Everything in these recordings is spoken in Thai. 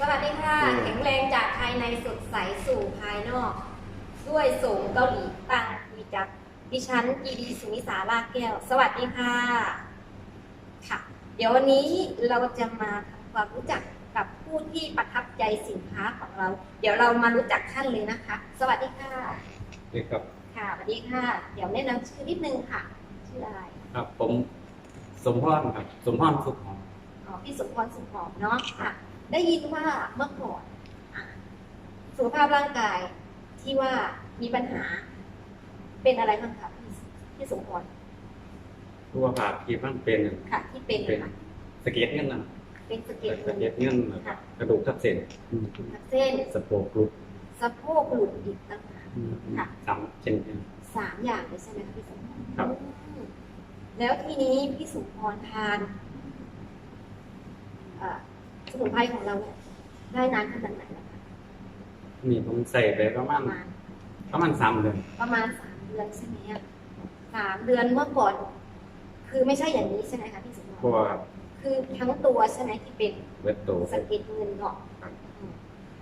สวัสดีค่ะ อืม แข็งแรงจากภายในสดใสสู่ภายนอก ด้วยสงเกาหลีตั้งมีจักดิฉันกีดีสุนิสาลากแก้ว สวัสดีค่ะ ค่ะ เดี๋ยววันนี้เราจะมาทำความรู้จักกับผู้ที่ประทับใจสินค้าของเรา เดี๋ยวเรามารู้จักท่านเลยนะคะ สวัสดีค่ะ นี่ครับค่ะสวัสดีค่ะ เดี๋ยวแนะนำชื่อนิดนึงค่ะ ชื่ออะไร ครับผมสมพรครับ สมพรสุขหอม อ๋อพี่สมพรสุขหอมเนาะค่ะ ได้ยินว่าเมื่อก่อนอะสุขภาพร่างกายที่ว่ามีปัญหา เป็นอะไรบ้างคะพี่พี่สมพรตัวผาพที่มันเป็นค่ะ ที่เป็นเป็นค่ะสะเก็ดเงินนะเป็นสะเก็ดสะเงินเก็ดเงินนะครับกระดูกทับเส้นเส้นสะโพกลุกสะโพกหลุดอีกต่างหากค่ะสามเช่นกันสามอย่างเลยใช่ไหมคะพี่สมพรครับอืมแล้วทีนี้พี่สมพรทานเอ่อ สมุนไพรของเราเนี่ยได้นานขนาดไหนแล้วคะนี่ผมใส่ไปประมาปณระมาณประมาณสามเดือนประมาณสามเดือนใช่ไหมอะสามเดือนเมื่อก่อน คือไม่ใช่อย่างนี้ใช่ไหมคะพี่สมเพพราะรว่าคือทั้งตัวใช่ไหมที่เป็นเวทโตสะเก็ดเงินเนาะครับ อืม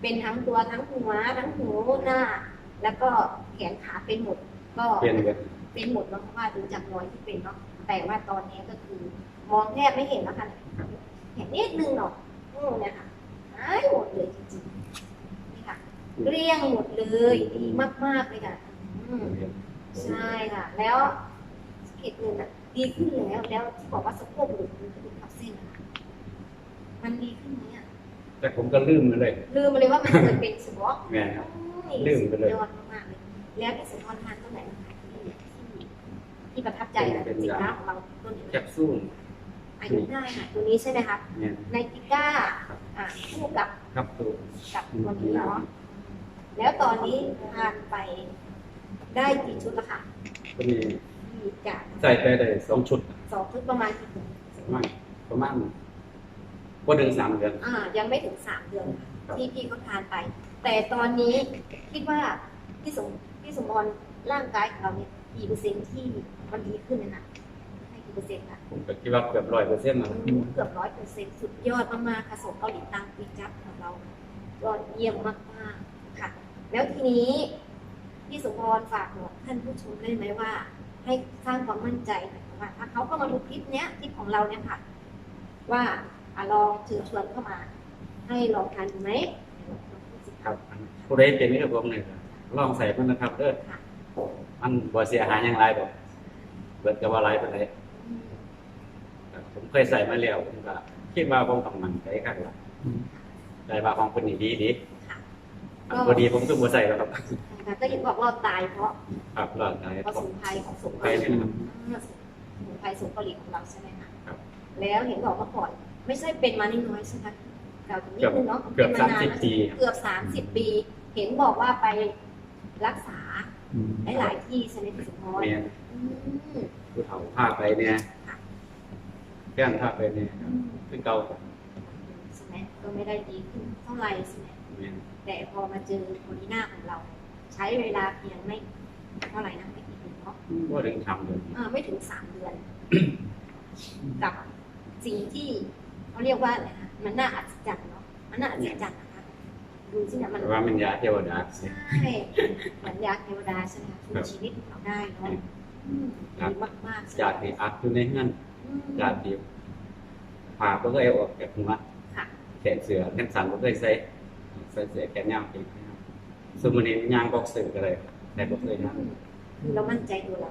เป็นทั้งตัวทั้งหัวทั้งหูหน้า แล้วก็แขนขาเป็นหมด ก็ เปลี่ยนเวทเป็นหมดเนาะเพราะว่าดูจากรอยที่เป็นเนาะแต่ว่าตอนนี้ก็คือ มองแทบไม่เห็นแล้วค่ะเห็นนิดนึงเนาะ อืมเนี่ยค่ะหายหมดเลยจริงๆนี่ค่ะเกลี้ยงหมดเลยดีมากๆเลยค่ะอืมใช่ค่ะ แล้วสะเก็ดเงินอะดีขึ้นแล้วแล้วที่บอกว่าสะโพกหลุดมันกระดูกทับเส้นอะมันดีขึ้นไหมอะแต่ผมก็ลืมไปเลย ลืมไปเลยว่ามันเคยเป็นสมองแม่ครับโอ้ยลืมไปเลยสุดยอดมากๆเลยแล้วพี่สุนทรทานตัวไหนบ้างคะที่ที่ที่ประทับใจนะสินค้าของเราตัวนี้แคปซูล อายุได้ค่ะตัวนี้ใช่ไหมคะเนี่ยไนติก้าครับอ่าคู่กับครับตัวกับตัวนี้เนาะแล้วตอนนี้ทานไปได้กี่ชุดละค่ะก็มีมีจากใส่ไปได้สองชุดสองชุดประมาณกี่เดือนประมาณประมาณก็ถึงสามเดือนอ่ายังไม่ถึงสามเดือนค่ะครับที่พี่เขาทานไป แต่ตอนนี้คิดว่าพี่สมพี่สมบรร่างกายของเราเนี่ยกี่เปอร์เซ็นต์ที่มันดีขึ้นเนยนะให้กี่ เปอร์เซ็นต์คะผมก็คิดว่าเกือบร้อยเปอร์เซ็นต์นะเกือบร้อยเปอร์เซ็นต์สุดยอดมากๆค่ะส่งเกาหลีตังปีจับของเรายอดเยี่ยมมากๆค่ะ แล้วทีนี้พี่สมพรฝากบอกท่านผู้ชมได้ไหมว่า ให้สร้างความมั่นใจหน่อยว่าถ้าเขาเข้ามาดูคลิปเนี้ยคลิปของเราเนี่ยค่ะ ว่าอะลองเชิญชวนเข้ามา ให้ลองทานดูไหมครับผู้ใดเป็นกับผมเนี่ยลองใส่มันนะครับเด้อค่ะมันบ่เสียหายหยังไรบ่เบิดกับว่าไรเป็นไรอืม ผมเคยใส่มาแล้วผมก็คิดว่าผมต้องมั่นใจครับว่าได้ว่าของคนนี้ดีดีค่ะอันบ่ดีผมก็บ่ใส่แล้วครับแต่ก็เห็นบอกรอดตายเพราะครับรอดได้เพราะขสองมุนไพรของสงไปเนี่ยนะครับอืมสมุนไพรสงเกาหลีของเราใช่ไหมคะครับ แล้วเห็นบอกว่าก่อนไม่ใช่เป็นมาน้อยๆใช่ไหมเก่าถึงนิเกืดอบนึงเนาะเกือบป็นสามนนสิบแล้วปีเกือบสามสิบปี เห็นบอกว่าไปรักษาได้หลายที่ใช่ไหมพี่สมพรเนี่ยอืมผู้เฒ่าพาไปเนี่ย เพื่อนพาไปเนี่ยครับคือเก่าครับใช่ไหมก็ไม่ได้ดีขึ้นเท่าไหร่ใช่ไหมเนี่ยแต่พอมาเจอโคดีน่าของเรา ใช้เวลาเพียงไม่เท่าไหร่นะไม่กี่เดือนเนาะบ่ถึงทำเลยเออไม่ถึงสามเดือน กับสิ่งที่เขาเรียกว่าอะไรนะมันน่าอัศจรรย์เนาะมันน่าอัศจรรย์นะคะดูสิเนี่ยมันแต่ว่ามันยาเทวดาใช่เหมือนยาเทวดาใช่ไหมคะช่วยชีวิตเราได้เนาะอืมดีมากๆใช่ไหมญาติอัดอยู่ในเงิน อืมญาติเดียวผ่าบ่เคยเอาออกจากหัวค่ะแขนเสือแขนสันบ่เคยใส่ใส่เสือแขนยาวจริงนะครับสมมุตินี้ยางบอกสื่อก็เลยแต่บ่เคยยางคือเรามั่นใจตัวเรา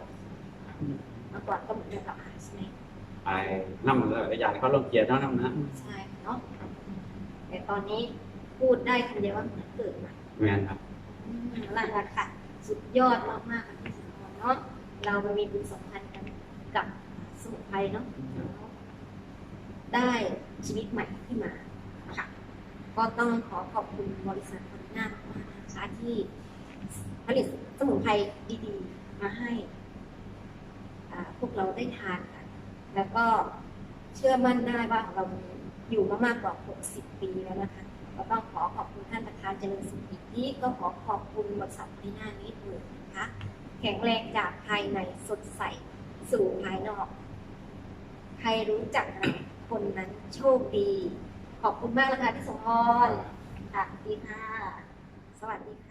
เมื่อก่อนก็เหมือนกับอาใช่ไหมไอ้น้ำแล้วอย่างเขาลงเกียร์เนาะน้ำนะใช่เนาะแต่ตอนนี้พูดได้คำเดียวว่าเหมือนเกิดมาแม่นครับอืมนั่นแหละค่ะ สุดยอดมากๆค่ะพี่สิงห์เนาะเรามามีบุญสัมพันธ์กันกับสมุน ไพรเนาะได้ชีวิตใหม่ขึ้นมาค่ะก็ต้องขอขอบคุณบริษัทคนหน้ามากนะคะที่ผลิตสมุนไพรดีๆ มาให้พวกเราได้ทานกัน แล้วก็เชื่อมั่นได้ว่าเราอยู่มามากกว่า 60 ปีแล้วนะคะก็ต้องขอขอบคุณท่านประธานเจริญสุขอีกที่ก็ขอขอบคุณบริษัทในหน้านี้ด้วยนะคะ แข็งแรงจากภายในสดใสสู่ภายนอก ใครรู้จักเราคนนั้นโชคดี ขอบคุณมากเลยค่ะพี่สมพรค่ะดีค่ะ สวัสดีค่ะ